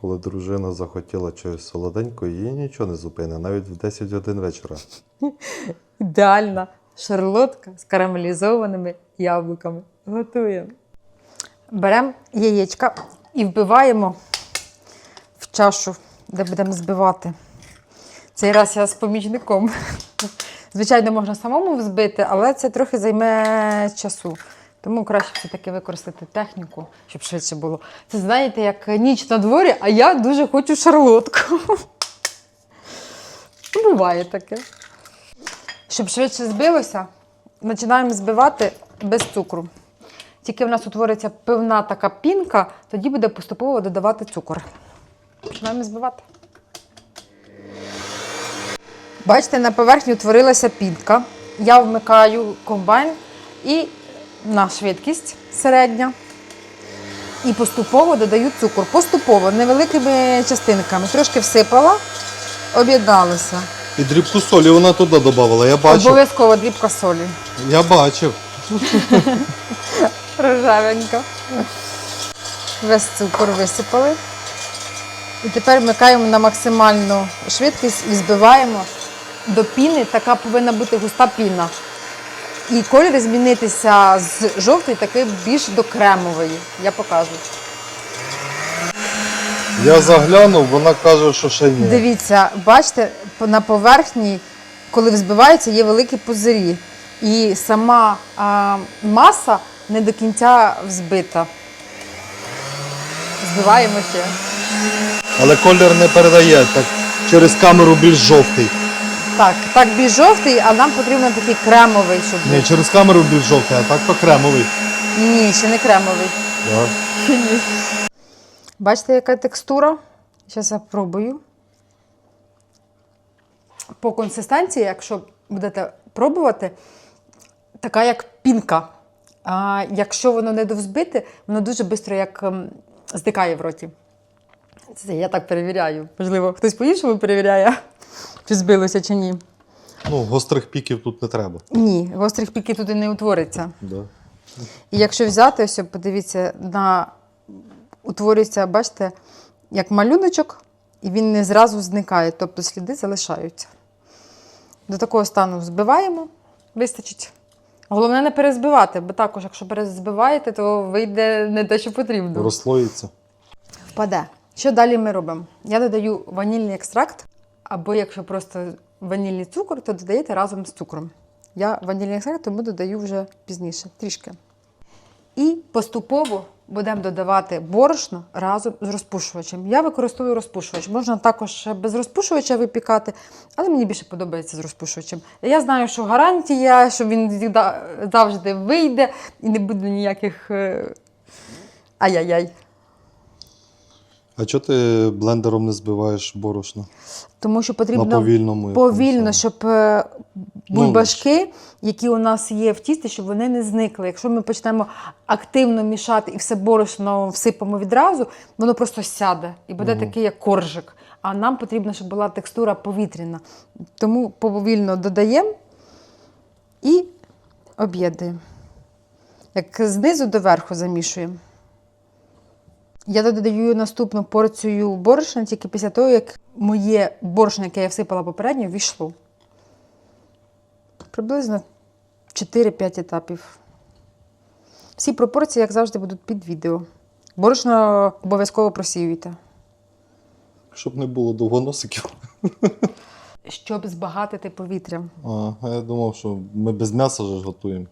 Коли дружина захотіла чогось солоденького, її нічого не зупине, навіть в 10 годин вечора. Ідеальна шарлотка з карамелізованими яблуками. Готуємо. Беремо яєчка і вбиваємо в чашу, де будемо збивати. Цей раз я з помічником. Звичайно, можна самому взбити, але це трохи займе часу. Тому краще все-таки використати техніку, щоб швидше було. Це знаєте, як ніч на дворі, а я дуже хочу шарлотку. Ну, Буває таке. Щоб швидше збилося, починаємо збивати без цукру. Тільки в нас утвориться певна така пінка, тоді буде поступово додавати цукор. Починаємо збивати. Бачите, на поверхні утворилася пінка. Я вмикаю комбайн і на швидкість середня. І поступово додаю цукор. Поступово, невеликими частинками. Трошки всипала, об'єдналося. І дрібку солі вона туди додавала, я бачив. Обов'язково дрібка солі. Я бачив. Рожевенька. Весь цукор висипали. І тепер вмикаємо на максимальну швидкість і збиваємо до піни. Така повинна бути густа піна. І колір змінитися з жовтої такий більш до кремової. Я покажу. Я заглянув, вона каже, що ще ні. Дивіться, бачите, на поверхні, коли взбивається, є великі пузирі. І сама а, маса не до кінця взбита. Збиваємо ще. Але колір не передає, так через камеру більш жовтий. Так, так більш жовтий, а нам потрібно такий кремовий, щоб Ні, через камеру більш жовтий, а так то кремовий. Ні, ще не кремовий. Да. Бачите, яка текстура? Зараз я пробую. По консистенції, якщо будете пробувати, така як пінка. А якщо воно не довзбите, воно дуже швидко як ем, здикає в роті. Це я так перевіряю. Можливо, хтось по-іншому перевіряє, чи збилося, чи ні. Ну, гострих піків тут не треба. Ні, гострих піків туди не утвориться. Да. І якщо взяти, ось подивіться, на утворюється, бачите, як малюночок, і він не зразу зникає, тобто сліди залишаються. До такого стану збиваємо, вистачить. Головне не перезбивати, бо також, якщо перезбиваєте, то вийде не те, що потрібно. Розслоїться. Впаде. Що далі ми робимо? Я додаю ванільний екстракт, або якщо просто ванільний цукор, то додаєте разом з цукром. Я ванільний екстракт тому додаю вже пізніше, трішки. І поступово будемо додавати борошно разом з розпушувачем. Я використовую розпушувач. Можна також без розпушувача випікати, але мені більше подобається з розпушувачем. Я знаю, що гарантія, що він завжди- вийде і не буде ніяких е, ай-яй-яй. А чого ти блендером не збиваєш борошно? Тому що потрібно На повільному повільно, щоб е, бульбашки, які у нас є в тісті, щоб вони не зникли. Якщо ми почнемо активно мішати і все борошно всипамо відразу, воно просто сяде і буде такий, як коржик. А нам потрібно, щоб була текстура повітряна. Тому повільно додаємо і об'єднуємо. Як знизу до верху замішуємо. Я додаю наступну порцію борошна тільки після того, як моє борошно, яке я всипала попередньо, війшло. Приблизно 4-5 етапів. Всі пропорції, як завжди, будуть під відео. Борошно обов'язково просіюйте. Щоб не було довгоносиків. Щоб збагатити повітря. А, я думав, що ми без м'яса ж готуємо.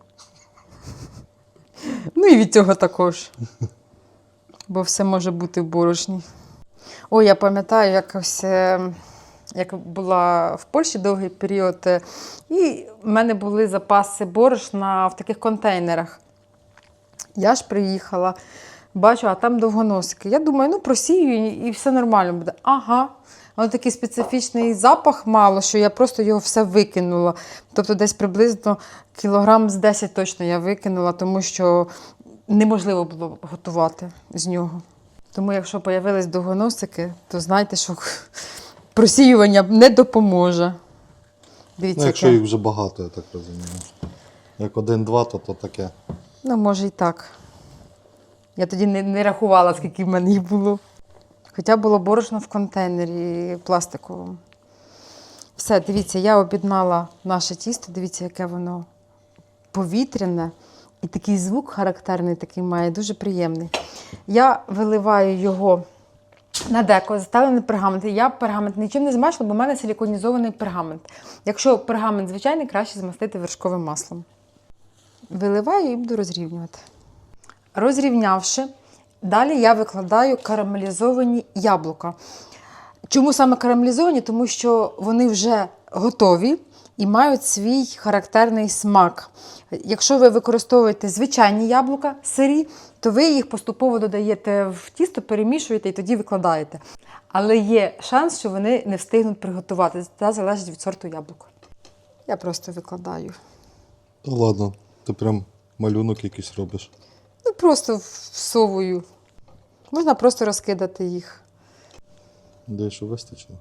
Ну і від цього також. Бо все може бути в борошні. Ой, я пам'ятаю, якось, як була в Польщі довгий період, е, і в мене були запаси борошна в таких контейнерах. Я ж приїхала, бачу, а там довгоносики. Я думаю, ну просію і все нормально буде. Ага. Воно такий специфічний запах мало, що я просто його все викинула. Тобто десь приблизно кілограм з 10 точно я викинула, тому що неможливо було готувати з нього. Тому, якщо появились довгоносики, то знайте, що просіювання не допоможе. Дивіться, Ну, якщо яке. їх вже багато, я так розумію. Як один-два, то, то таке. Ну, може і так. Я тоді не, не рахувала, скільки в мене їх було. Хоча було борошно в контейнері пластиковому. Все, дивіться, я об'єднала наше тісто, дивіться, яке воно повітряне. І такий звук характерний такий має, дуже приємний. Я виливаю його на деко, заставлений пергамент. Я пергамент нічим не змащила, бо в мене силіконізований пергамент. Якщо пергамент звичайний, краще змастити вершковим маслом. Виливаю і буду розрівнювати. Розрівнявши, далі я викладаю карамелізовані яблука. Чому саме карамелізовані? Тому що вони вже готові і мають свій характерний смак. Якщо ви використовуєте звичайні яблука, сирі, то ви їх поступово додаєте в тісто, перемішуєте і тоді викладаєте. Але є шанс, що вони не встигнуть приготувати. Це залежить від сорту яблук. Я просто викладаю. Та ладно, ти прям малюнок якийсь робиш. Ну, просто всовую. Можна просто розкидати їх. Де що вистачило?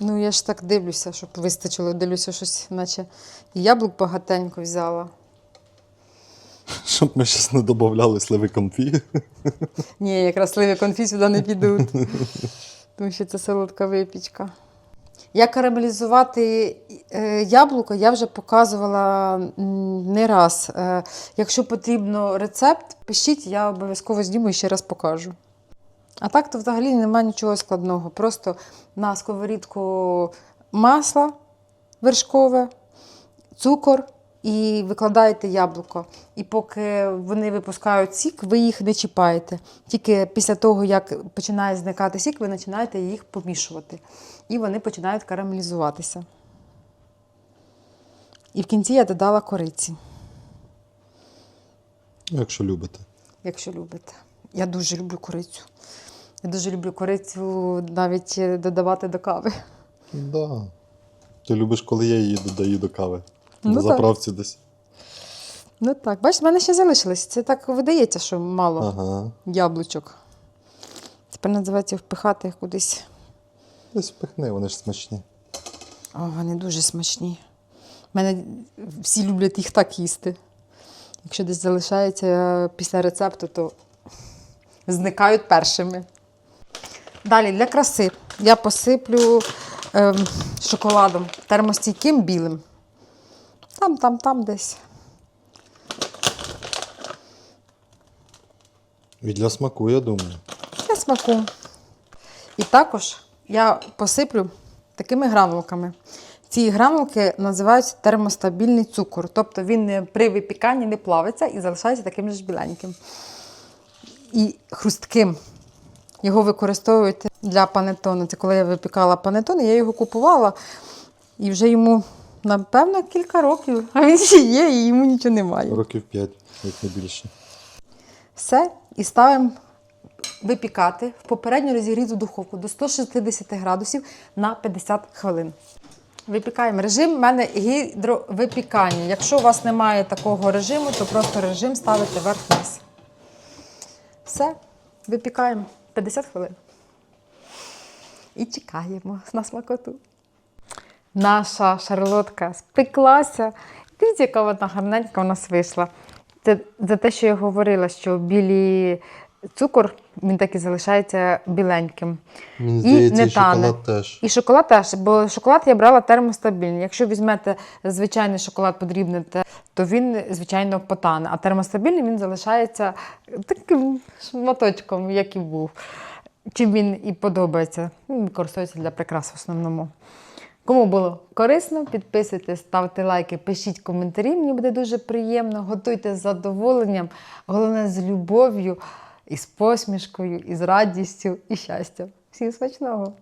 Ну, я ж так дивлюся, щоб вистачило. Дивлюся, щось, наче яблук багатенько взяла. Щоб ми щось не додавали сливи конфі. Ні, якраз сливи конфі сюди не підуть. Тому що це солодка випічка. Як карамелізувати е, яблуко, я вже показувала не раз. Е, Якщо потрібно рецепт, пишіть, я обов'язково зніму і ще раз покажу. А так то взагалі немає нічого складного. Просто на сковорідку масло вершкове, цукор і викладаєте яблуко. І поки вони випускають сік, ви їх не чіпаєте. Тільки після того, як починає зникати сік, ви починаєте їх помішувати. І вони починають карамелізуватися. І в кінці я додала кориці, Якщо любите. якщо любите. Я дуже люблю корицю. Я дуже люблю корицю навіть е, додавати до кави. Да. Ти любиш, коли я її додаю до кави. Ну На так. заправці десь. Ну так, бачиш, в мене ще залишилось. Це так видається, що мало Ага. яблучок. Тепер називається впихати їх кудись. Десь впихни, вони ж смачні. О, вони дуже смачні. У мене всі люблять їх так їсти. Якщо десь залишається після рецепту, то зникають першими. Далі для краси я посиплю ем, шоколадом термостійким білим. Там, там, там десь. І для смаку, я думаю. Для смаку. І також я посиплю такими гранулками. Ці гранулки називаються термостабільний цукор. Тобто він при випіканні не плавиться і залишається таким же біленьким. І хрустким. Його використовують для панетону. Це коли я випікала панетон, я його купувала і вже йому, напевно, кілька років. А він ще є, і йому нічого немає. Років 5, як не більше. Все, і ставимо випікати в попередньо розігріту духовку до 160 градусів на 50 хвилин. Випікаємо. Режим в мене гідровипікання. Якщо у вас немає такого режиму, то просто режим ставите вверх-вниз. Все, випікаємо 50 хвилин. І чекаємо на смакоту. Наша шарлотка спеклася. Дивіться, яка вона гарненька у нас вийшла. Це за те, що я говорила, що білий цукор він так і залишається біленьким. Мені І здається, не і шоколад теж. І шоколад теж, бо шоколад я брала термостабільний. Якщо візьмете звичайний шоколад, подрібните, то він, звичайно, потане. А термостабільний він залишається таким шматочком, як і був. Чим він і подобається. Він використовується для прикрас в основному. Кому було корисно, підписуйтесь, ставте лайки, пишіть коментарі. Мені буде дуже приємно. Готуйте з задоволенням, головне з любов'ю, і з посмішкою, і з радістю, і щастям. Всім смачного!